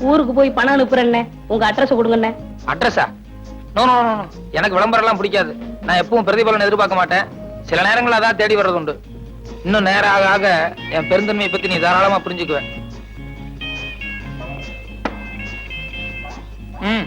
ஊருக்கு போய் பணம் அனுப்புறேன்னே. உங்க அட்ரஸ் கொடுங்கண்ணே. அட்ரஸா நோ நோ எனக்கு விளம்பரம் எல்லாம் பிடிக்காது. நான் எப்பவும் பிரதிபலன் எதிர்பார்க்க மாட்டேன். சில நேரங்கள் அதான் தேடி வர்றது உண்டு. இன்னும் நேரம் ஆக ஆக என் பெருந்தன்மையை பத்தி நீ தாராளமா புரிஞ்சுக்குவேன் ம்,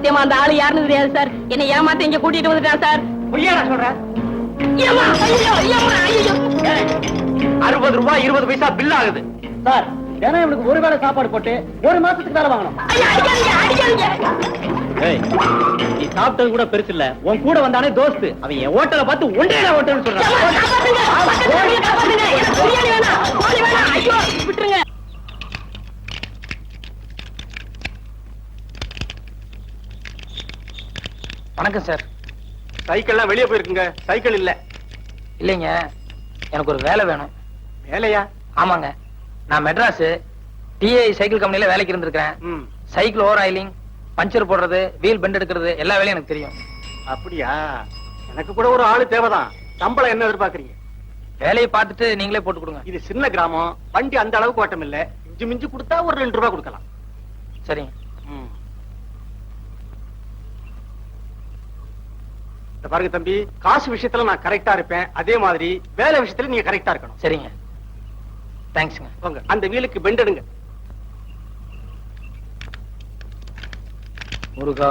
சத்தியமா அந்த ஆளு யாருன்னு தெரியாது சார். என்னை ஏமாத்தி இங்க கூட்டிட்டு வந்துட்டான் சார். பொய்யாடா ஐயோ. அறுபது ரூபாய் இருபது பைசா பில் ஆகுது. சார் தினம் இவனுக்கு ஒரு வேளை சாப்பாடு போட்டு ஒரு மாசத்துக்கு மேல வாங்கணும். நீ சாப்பிட்டது கூட பெருசு இல்ல. உன் கூட வந்தானே தோஸ்து. அவன் என் ஹோட்டலை பார்த்து ஒன்றே ஹோட்டல்னு சொல்றான் காப்பாத்துங்க, பக்கத்துல இருக்கவங்கள காப்பாத்துங்க. எனக்கு பிரியாணி வேணாம், கோழி வேணாம். ஐயோ, விட்டுருங்க. வணக்கம் சார். சைக்கிள்லாம் வெளியே போயிருக்குங்க. சைக்கிள் இல்ல. இல்லைங்க. எனக்கு ஒரு வேலை வேணும். வேலையா? ஆமாங்க. நான் மெட்ராஸ். டிஐ சைக்கிள் கம்பெனில வேலைக்கு இருந்திருக்கிறேன். ம். சைக்கிள் ஓவர் ஆயிலிங் பஞ்சர் போடுறது வீல் பெண்ட் எடுக்கிறது எல்லா வேலையும் எனக்கு தெரியும். அப்படியா? எனக்கு கூட ஒரு ஆளு தேவைதான். சம்பளம் என்ன எதிர்பார்க்கறீங்க? வேலையை பார்த்துட்டு நீங்களே போட்டு கொடுங்க. இது சின்ன கிராமம். வண்டி அந்த அளவுக்கு ஓட்டம் இல்ல. இஞ்சி மிஞ்சி கொடுத்தா ஒரு ரெண்டு ரூபாய் கொடுக்கலாம். சரிங்க ம். இந்த பாருங்க தம்பி காசு விஷயத்துல நான் கரெக்டா இருப்பேன். அதே மாதிரி வேலை விஷயத்துல நீங்க கரெக்டா இருக்கணும். சரிங்க. தேங்க்ஸுங்க போங்க அந்த வீலுக்கு பெண்ட் எடுங்க. முருகா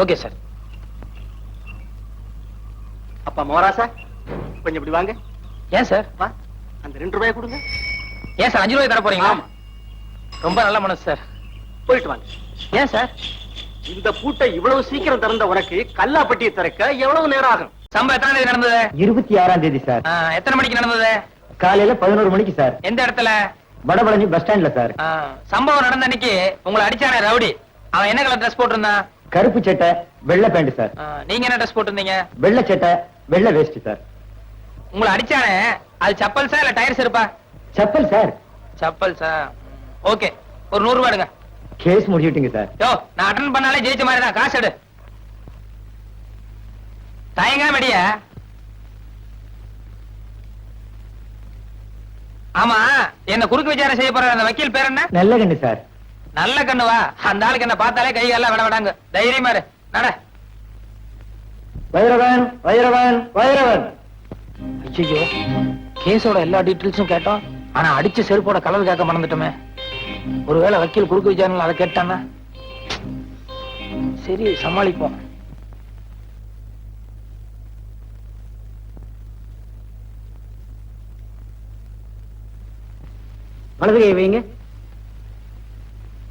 Okay sir. அப்பா மோராசா கொஞ்சம் இப்படி வாங்க. ஏன் சார்? வா. அந்த ரெண்டு ரூபாய் கொடுங்க. ஏன் சார்? அஞ்சு ரூபாய் தர போறீங்களா? ஆமா. ரொம்ப நல்ல மனசு சார். போயிட்டு வாங்க. ஏன் சார்? இந்த பூட்டை இவ்வளவு சீக்கிரம் திறந்த உனக்கு கல்லாப்பட்டியை திறக்க எவ்வளவு நேரம் ஆகும்? சம்பவம் எத்தனை தேதி நடந்தது? இருபத்தி ஆறாம் தேதி சார். ஆ, எத்தனை மணிக்கு நடந்தது? காலையில பதினோரு மணிக்கு சார். எந்த இடத்துல? வடபழனி பஸ் ஸ்டாண்ட்ல சார். ஆ, சம்பவம் நடந்த அன்னைக்கு உங்களை அடிச்சானே ரவுடி. அவன் என்ன கலர் ட்ரெஸ் போட்டிருந்தான்? கருப்பு சட்டை வெள்ளை பேண்ட் சார் நீங்க என்ன ட்ரெஸ் போட்டிருந்தீங்க? வெள்ளை சட்டை வெள்ளை வேஷ்டி சார் உங்களை அடிச்சானே? அது சப்பல்ஸா இல்ல டயர்ஸ் இருப்பா? செப்பல் சார் சப்பல்ஸா ஓகே ஒரு நூறு ரூபாய் எடுங்க. கேஸ் முடிச்சுட்டீங்க சார் யோ நான் அட்டன் பண்ணாலே ஜெயிச்ச மாதிரி தான். காசு எடு. தயங்காம அடிய ஆமா என்ன குறுக்கு விசாரணை செய்ய போற அந்த வக்கீல் பேர் என்ன? நல்ல கண்ணு சார் நல்ல கண்ணுவா அந்த ஆளுக்கு என்ன பார்த்தாலே கை எல்லாம் விட விடாங்க. தைரியமா நட. வைரவன் வைரவன் வைரவன். ஐயோ கேஸோட எல்லா டீட்டெயில்ஸும் கேட்டோம். ஆனா அடிச்ச செருப்போட கலர் கேட்க மறந்துட்டோமே. ஒருவேளை வக்கீல் குறுக்கு விசாரணை அதை கேட்டானா? சரி சமாளிப்போம். வலது கை வைங்க.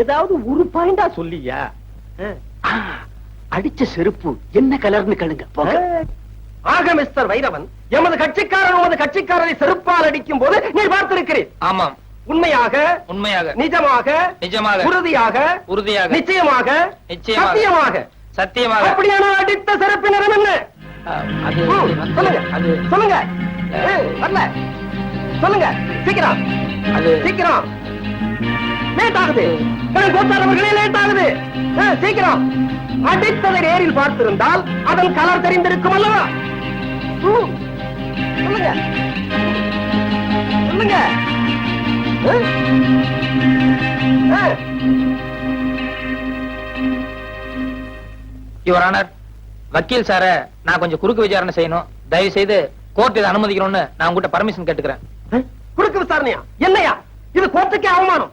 ஏதாவது ஒரு பாயிண்டா சொல்லியா. அடிச்ச செருப்பு என்ன கலர்னு கேளுங்க போங்க. ஆக மிஸ்டர் வைரவன் எமது கட்சிக்காரன் உமது கட்சிக்காரரை செருப்பால் அடிக்கும் போது நீ பார்த்திருக்கிறேன் ஆமாம். உண்மையாக உண்மையாக. நிஜமாக நிஜமாக. உறுதியாக உறுதியாக. நிச்சயமாக நிச்சயமாக. சத்தியமாக. சத்தியமாக. அப்படியான அடித்த சிறப்பு நிறம் என்ன? சொல்லுங்க. அது சொல்லுங்க. ஏய், வரல. சொல்லுங்க. சீக்கிரம். அது சீக்கிரம். லேட் ஆகுது கோத்தார் அவர்களே லேட் ஆகுது ஏய், சீக்கிரம். அடித்ததை நேரில் பார்த்திருந்தால் அதன் கலர் தெரிந்திருக்கும் அல்லவா? சொல்லுங்க. சொல்லுங்க. யுவர் ஆனர் வக்கீல் சார நான் கொஞ்சம் குறுக்கு விசாரணை செய்யணும். தயவு செய்து கோர்ட் இதை அனுமதிக்கணும்னு நான் உங்ககிட்ட பர்மிஷன் கேட்டுக்கிறேன். குறுக்கு விசாரணையா? என்னையா? இது கோர்ட்டுக்கே அவமானம்.